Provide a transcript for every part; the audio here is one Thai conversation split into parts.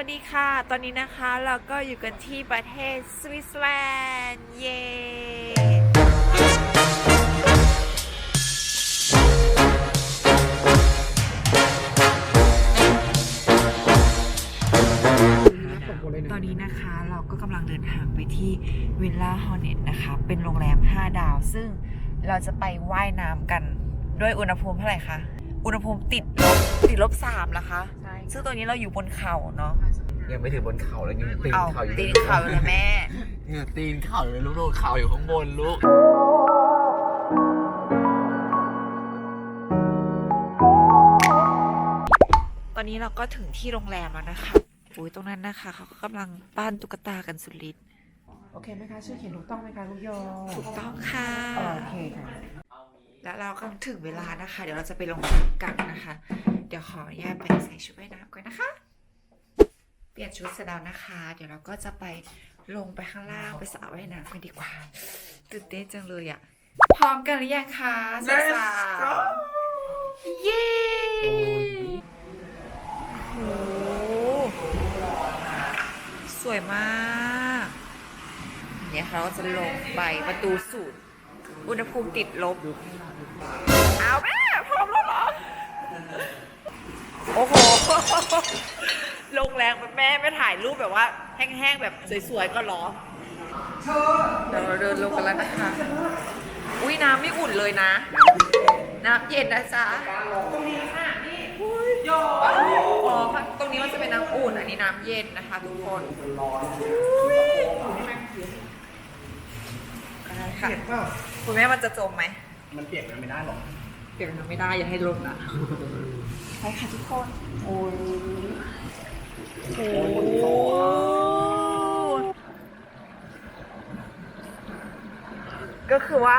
วัสดีค่ะ ตอนนี้นะคะเราก็อยู่กันที่ประเทศสวิตเซอร์แลนด์ เย้ตอนนี้นะคะเราก็กำลังเดินทางไปที่วิลล่าฮอ n เน็ตนะคะ เป็นโรงแรม 5 ดาว ซึ่งเราจะไปว่ายน้ำกันด้วยอุณหภูมิเท่าไหร่คะ อุณหภูมิติดลบติดลบสามนะคะ ซึ่งตัวนี้เราอยู่บนเขาเนาะยังไม่ถึงบนเขาเลยยังตีนเอาเขาอยู่ตีนเขาเลยแม่เนี่ยตีนเขาเลยลูกโดดเขาอยู่ข้างบนลูกตอนนี้เราก็ถึงที่โรงแรมแล้วนะคะอุ้ยตรงนั้นนะคะเขาก็กำลังปั้นตุ๊กตากันสุดฤทธิ์โอเคไหมคะชื่อเขียนถูกต้องไหมคะลูกโยถูกต้องค่ะโอเคค่ะแล้วเราก็ถึงเวลานะคะ เดี๋ยวเราจะไปลงน้ำกันนะคะเดี๋ยวขออนุญาตไปใส่ชุดว่ายน้ำก่อนนะคะ เปลี่ยนชุดเสร็จแล้วนะคะ เดี๋ยวเราก็จะไปลงไปข้างล่างไปสระว่ายน้ำกันดีกว่าตื่นเต้นจังเลยอะพร้อมกันหรือยังคะสาวๆเย้โอ้โหสวยมากเนี่ยค่ะเราก็จะลงไปประตูสูตรอุณหภูมิติดลบ เอาแม่พร้อมแล้วเหรอ โอ้โห ลงแรงแม่ไม่ถ่ายรูปแบบว่า แห้งๆ แบบสวยๆ ก็เหรอเดี๋ยวเราเดินลงกันแล้วนะคะ อุ้ยน้ำไม่อุ่นเลยนะ น้ำเย็นนะจ๊ะตรงนี้ค่ะนี่ยออ๋อค่ะตรงนี้มันจะเป็นน้ำอุ่น อันนี้น้ำเย็นนะคะทุกคนอุ้ยได้ค่ะคุณแม่มันจะจมไหม มันเปลี่ยนมันไม่ได้หรอก เปลี่ยนมันไม่ได้อย่าให้ลดนะ ไปค่ะทุกคน โอ้ยโอ้ก็คือว่า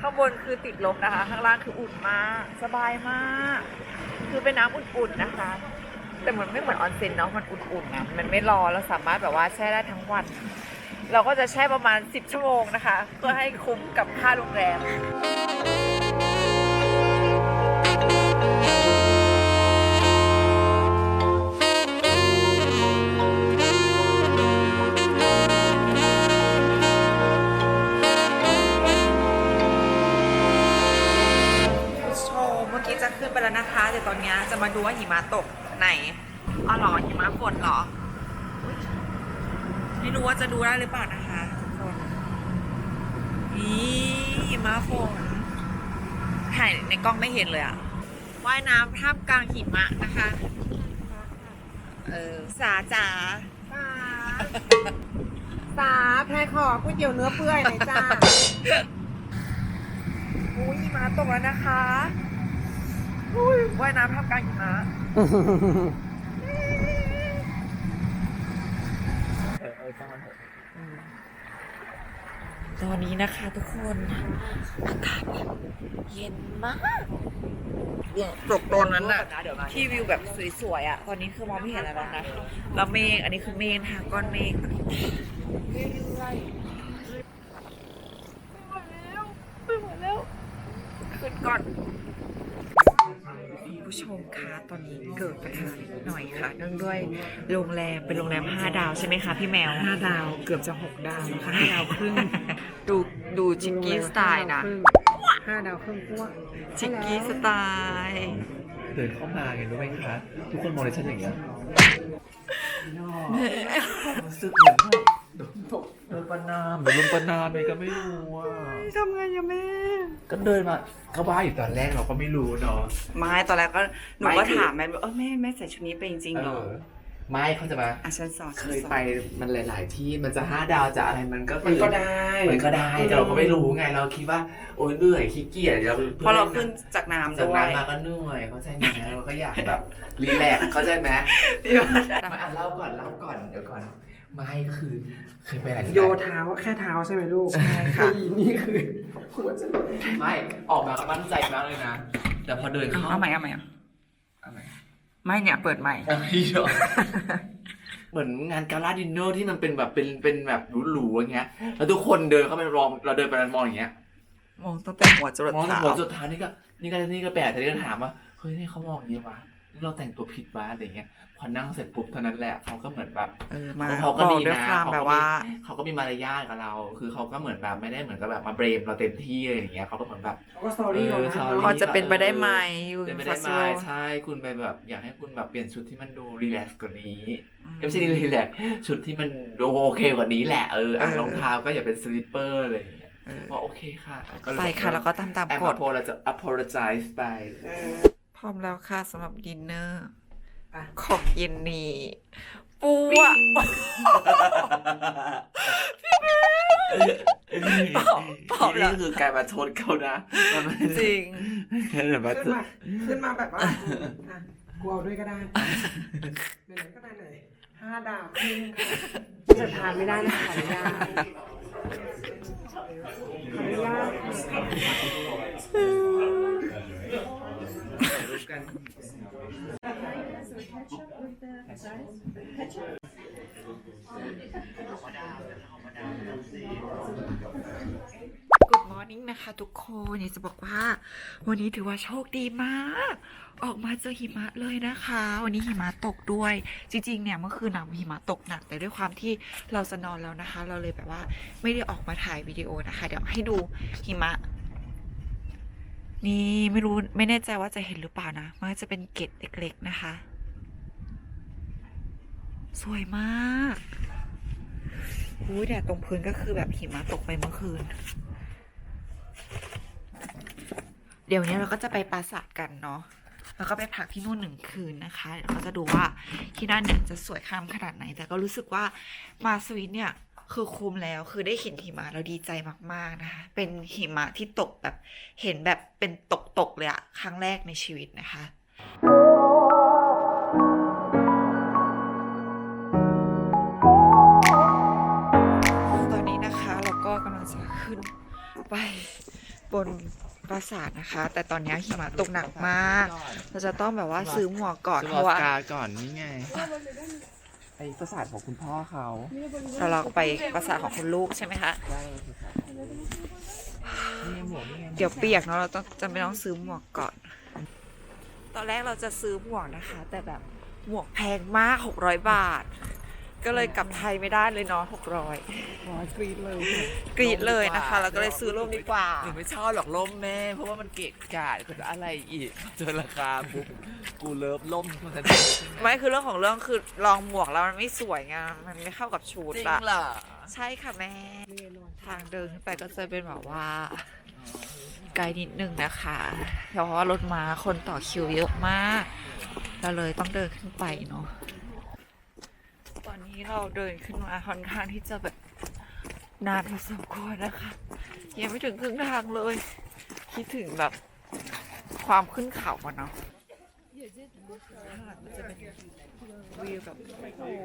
ข้างบนคือติดลบนะคะ ข้างล่างคืออุ่นมาก สบายมาก คือเป็นน้ำอุ่นๆนะคะ แต่เหมือนไม่เหมือนออนเซ็นเนาะ มันอุ่นๆนะมันไม่ร้อนเราสามารถแบบว่าแช่ได้ทั้งวัน เราก็จะแช่ประมาณ 10 ชั่วโมงนะคะ เพื่อให้คุ้มกับค่าโรงแรม มาดูว่าหิมะตกไหนอ๋อเหรอหิมะฝนเหรออุ๊ยไม่รู้ว่าจะดูได้หรือเปล่านะคะทุกคนนี่หิมะฝนถ่ายในกล้องไม่เห็นเลยอะว่ายน้ำท่ามกลางหิมะนะคะ เออสาจ๋าสาสาแพรขอก๋วยเตี๋ยวเนื้อเปื่อยหน่อยจ้าอุ้ยหิมะตกแล้วนะคะอุ้ย ว่ายน้ำท่ามกลางหิมะเออเออจ้างมันเถอะตอนนี้นะคะทุกคนอากาศแบบเย็นมากตกตอนนั้นอะที่วิวแบบสวยๆอะตอนนี้คือมองไม่เห็นอะไรแล้วนะแล้วเมฆอันนี้คือเมฆนะคะก้อนเมฆขึ้นก่อน ผู้ชมคะตอนนี้เกิดปัญหานิดหน่อยค่ะ เนื่องด้วยโรงแรมเป็นโรงแรม 5 ดาวใช่ไหมคะพี่แมวห้าดาวเกือบจะหกดาวนะคะห้าดาวครึ่งดูดูชิคกี้สไตล์นะห้าดาวครึ่งพวกชิคกี้สไตล์เดินเข้ามาไงรู้ไหมคะ ทุกคนมองในฉันอย่างเงี้ยรู้สึกเหมือนแบบโดนตกโด นประนามโดนลุมประนามเลยก็ไม่รู้อะทำไงอะแม่ ก็เดินมาเขาบ้าอยู่ตอนแรกเราก็ไม่รู้เนาะ ไม่ตอนแรกก็หนูไม่ก็คือ ถามแม่ว่าเออแม่แม่ใส่ชุดนี้ไปจริงๆเหรอเออไม่เขาจะมา อะฉันสอนเคฉันยสอนไปมันหลาย ๆ ที่มันจะห้าดาวจะอะไรมันก็คือมันก็ได้ มันก็ได้แต่เราก็ไม่รู้ไงเราคิดว่าโอ้ยเหนื่อยขี้เกียจเราเพราะเราขึ้นจากน้ำจากด้วยน้ำมาก็เหนื่อยเข้าใจไหมเราก็อยากแบบรีแลกซ์เข้าใจไหมมาอะเล่าก่อนเล่าก่อนเดี๋ยวก่อน ไม่ก็คือเคยไปไหนที่ไหนโยเท้าแค่เท้าใช่ไหมลูกใช่ค่ะนี่คือหัวจะไม่ออกมาก็มั่นใจมากเลยนะ แต่พอเดินเข้าเอาใหม่เอาใหม่เอาใหม่ไม่เนี่ยเปิดใหม่เอาไม่ยอมเหมือนงานกาลาดินเนอร์ที่มันเป็นแบบเป็นเป็นแบบหรูๆอย่างเงี้ย แล้วทุกคนเดินเข้าไปมองเราเดินไปมองอย่างเงี้ยมองตั้งแต่หัวจรดมองเท้าหัวสุดท้ายนี่ก็นี่ก็นี่ก็แปลกแต่นี่ก็ถามว่าเฮ้ยนี่เขามองอย่างนี้วะ เราแต่งตัวผิดบ้าอะไรเงี้ยพอนั่งเสร็จปุ๊บเท่านั้นแหละเขาก็เหมือนแบบเออมาเขาบก็อกดีด้วยนะความเขแบก็บว่ามีเขาก็มีมารยาทกับเรา คือเขาก็เหมือนแบบไม่ได้เหมือนกับแบบมาเบรมเราเต็มที่อะไรอย่างเงี้ยเขาก็เหมือนแบบก็สตอรี่เออนะ sorry พอจะเป็นไปได้ไหมอยู่เป็นไปฟได้สไหมติวัลใช่คุณไปแบบ อยากให้คุณแบบเปลี่ยนชุดที่มันดูรีแลกซ์กว่านี้ไม่ใช่รีแลกซ์ชุดที่มันดูโอเคกว่านี้แหละเอออะเออรองเท้าก็อย่าเป็นสลิปเปอร์อะไรอย่างเงี้ยเออว่าโอเคค่ะก็เลยไปค่ะแล้วก็ตามตามแอบกฎ apologize apologize ไปพ ร้อมแล้วค่ะสำหรับดินเนอร์อะ ของเย็นนี้ปูอะพร้อมแล้ว นี่คือการมาชนเขานะมันไม่จริงเดี๋ยวมาขึ้นมาขึ้นมาแบบว่าอะกูเอาด้วยก็ได้ไหนๆก็ได้ไหนห้าดาวครึ่งแต่ทานไม่ได้นะขออนุญาตขออนุญาต กัน Good morning นะคะทุกคนอยากจะบอกว่า วันนี้ถือว่าโชคดีมาก ออกมาเจอหิมะเลยนะคะ วันนี้หิมะตกด้วย จริงๆเนี่ยเมื่อคืนหนักหิมะตกหนัก แต่ด้วยความที่เราจะนอนแล้วนะคะ เราเลยแบบว่าไม่ได้ออกมาถ่ายวิดีโอนะคะ เดี๋ยวให้ดูหิมะ นี่ไม่รู้ไม่แน่ใจว่าจะเห็นหรือเปล่านะ มันก็จะเป็นเกล็ดเล็กๆนะคะ สวยมากอุ้ยเนี่ยตรงพื้นก็คือแบบหิมะตกไปเมื่อคืน เดี๋ยวนี้เราก็จะไปปราสาทกันเนาะแล้วก็ไปพักที่นู่นหนึ่งคืนนะคะเดี๋ยวเราจะดูว่าที่นั่นเนี่ยจะสวยข้ามขนาดไหน แต่ก็รู้สึกว่ามาสวิตเนี่ย คือคุ้มแล้วคือได้เห็นหิมะเราดีใจมากๆนะคะเป็นหิมะที่ตกแบบเห็นแบบเป็นตกๆเลยอะครั้งแรกในชีวิตนะคะตอนนี้นะคะเราก็กำลังจะขึ้นไปบนปราสาทนะคะ แต่ตอนนี้หิมะตกหนักมาก เราจะต้องแบบว่าซื้อหมวกก่อนเพราะว่าก่อนนี่ไง ประสาทของคุณพ่อเขาเราเราไปปราสาทของคุณลูกใช่ไหมคะ นี่หมวกนี่ไงเดี๋ยวเปียกเนาะเราต้องจะไม่ต้องซื้อหมวกก่อน ตอนแรกเราจะซื้อหมวกนะคะ แต่แบบหมวกแพงมาก 600 บาท ก็เลยกลับไทยไม่ได้เลยเนาะ600กรีดเลยกรีดเลยนะคะเราก็เลยซื้อร่มดีกว่า หนูไม่ชอบหรอกล่มแม่ เพราะว่ามันเกะกะคืออะไรอีกเจอราคาปุ๊บกูเลิฟล่มมันจะจริงไม่คือเรื่องของเรื่องคือลองหมวกแล้วมันไม่สวยไงมันไม่เข้ากับชุดอะเหรอใช่ค่ะแม่ ทางเดินขึ้นไปก็จะเป็นแบบว่า ไกลนิดนึงนะคะเพราะว่ารถม้าคนต่อคิวเยอะมากเราเลยต้องเดินขึ้นไปเนาะตอ นนี้เราเดินขึ้นมาค่อนข้างที่จะแบบนานพอสมควรนะคะ ยังไม่ถึงครึ่งทางเลย คิดถึงแบบความขึ้นเขาอะเนาะข้างหลังมันจะเป็นวิวแบบโอ้โห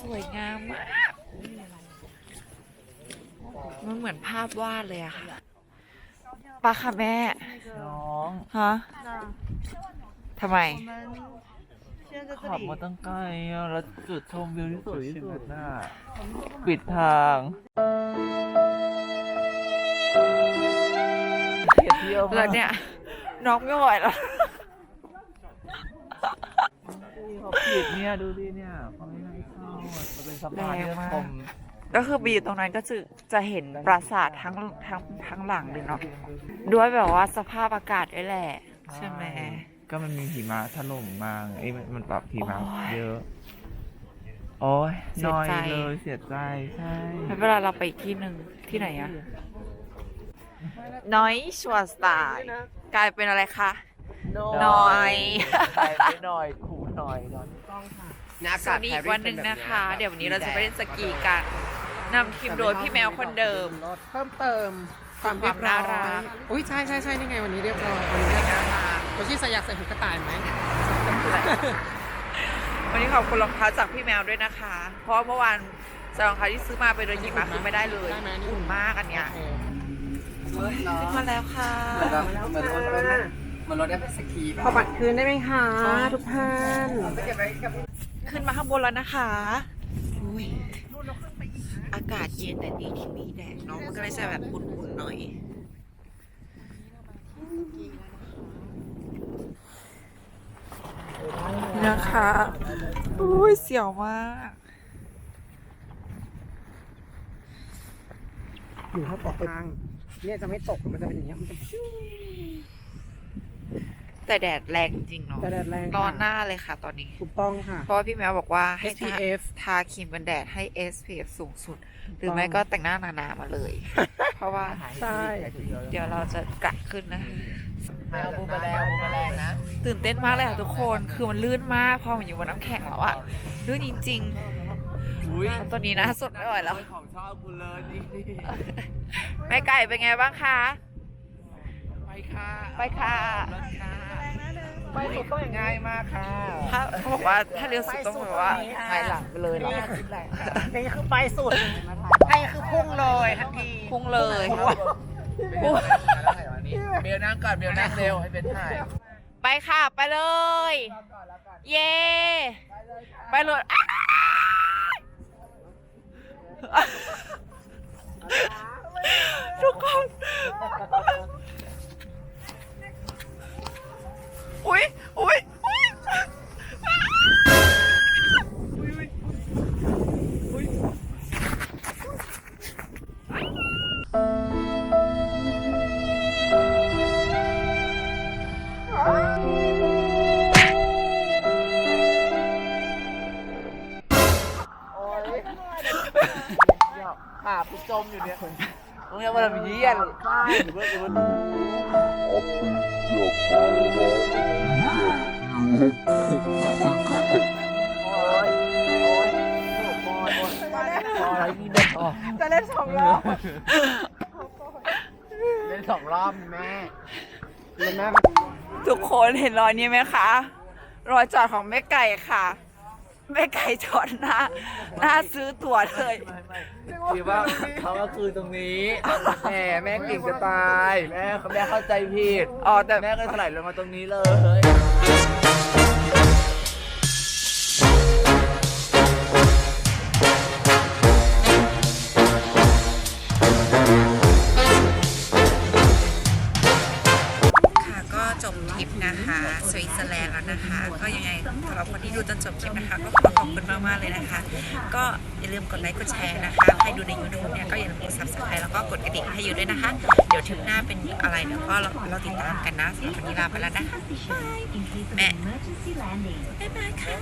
สวยงามมากมันเหมือนภาพวาดเลยอะค่ะปะค่ะแม่ น้อง ฮะทำไม ขับมาตั้งไกลอะแล้วจุดชมวิวที่สวยที่สุดน่ะปิดทางเที่ยวแล้วเนี่ยน้องไม่ไหวแล้ว เขาปิดเนี่ยดูดิเนี่ยเขาไม่ให้เข้าอะมันเป็นสะพานที่แรงมาก ชมก็คือบีอยู่ตรงนั้นก็จะจะเห็นปราสาททั้งทั้งทั้งหลังเลยเนาะด้วยแบบว่าสภาพอากาศด้วยแหละ ใช่ไหม ก็มันมีหิมะถล่มมาไอ้ยมันมันแบบหิมะโอ้ย เยอะ โอ้ยเสีน้ยอยใจเลยเสียใจใช่ไม่เป็นไรเราไปอีกที่หนึ่งที่ไหนอะน้อยชวสไตล์กลายเป็นอะไรคะ น้อย ไปไม่หน่อยคูหน่อยหน่อยสวัสดีอีกวันหนึ่งนะคะ เดี๋ยววันนี้เราจะไปเล่นสกีกันนำทีมโดยพี่แมวคนเดิม เพิ่มเติมความเรียบร้อความน่ารัยก อุ้ยใช่ใช่ใช่นี่ไงวันนี้เรียบร้อยวันนี้เรียบ ร้อยโคชิสอยากใส่หูกระต่ายไหม วันนี้ขอบคุณรองเท้าจากพี่แมวด้วยนะคะ เพราะว่าเมื่อวานใส่รองเท้าที่ซื้อมาไปโดนหิมะคือไม่ได้เลยได้ไหมนี่ อุ่นมากอันเนี้ยโอเคขึ้นมาแล้วค่ะ เหมือนรถเหมือนรถได้เหมือนรถได้ไปสกีขอบัตรคืนได้ไหมคะ ทุกท่านขึ้นมาข้างบนแล้วนะคะอุ้ยอากาศเย็นแต่ดีที่มีแดดเนาะมันก็เลยจะแบบอุ่นๆหน่อย นี่นะคะอุ้ยเสียวมากอยู่ถ้าตกทางเนี่ยจะไม่ตกมันจะเป็นอย่างเงี้ยมันจะชิวแต่แดดแรงจริงเนาะแต่แดดแรงร้อนหค่ะน้าเลยค่ะตอนนี้ ถูกต้องค่ะ เพราะว่าพี่แมวบอกว่าให้ทา SPF ทาครีมกันแดดให้ SPF สูงสุด หรือต้องไม่ก็แต่งหน้าหนาๆมาเลย เพราะว่า ใช่ เดี๋ยวเราจะกะขึ้นนะ เอาบูมแมลงบูมแมลงนะ ตื่นเต้นมากเลยค่ะทุกคน คือมันลื่นมากพอมันอยู่บนน้ำแข็งแล้วอะลื่นจริงอุ้ยๆตอนนี้นะสดไม่ไหวแล้ว ของชอบกูเลยนี่แม่ไก่เป็นไงบ้างคะ ไปค่ะไปค่ะไปสุดต้องอย่างง่ายมากค่ะถ้าเขาบอกว่าถ้าเลี้ยวสุดต้องแบบว่าหายหลังไปเลยเนาะนี่คือไปสุดให้คือพุ่งเลยทันทีพุ่งเลยเบล เบลนั่งก่อนเบลนั่งเร็วให้เป็นถ่ายไปค่ะ ไปเลย เย่ไปเลยอ้าวทุกคน มอยู่เนี่ยตรงนี้มันมีเยี่ยนใช่หรือว่าหรือว่าโอ้ยโอ้ยโอ้ยโอ้ยโอ้ยโอ้ยนี่เด็กอ๋อจะเล่นสองรอบเล่นสองรอบแม่มันน่าทุกคนเห็นรอยนี้ไหมคะ รอยจอดของแม่ไก่ค่ะ แม่ไก่จอดหน้าหน้าซื้อตั๋วเลยคิดว่าเขาก็คือตรงนี้แหมแม่เก่งจะตายแม่แม่เข้าใจผิดอ๋อแต่ แม่ก็ถลายลงมาตรงนี้เลย ลิปนะคะสวิตเซอร์แลนด์แล้วนะคะ ก็ยังไงสำหรับคนที่ดูจนจบคลิปนะคะ ก็ขอขอบคุณมากๆเลยนะคะ ก็อย่าลืมกดไลค์กดแชร์นะคะใครดูใน YouTube เนี่ยก็อย่าลืมกด subscribe แล้วก็กดกระดิ่งให้อยู่ด้วยนะคะ เดี๋ยวทริปหน้าเป็นอะไรเดี๋ยวก็เราเราติดตามกันนะสำหรับวันนี้ลาไปแล้วนะคะแม่ emergency landing บ๊ายบายค่ะ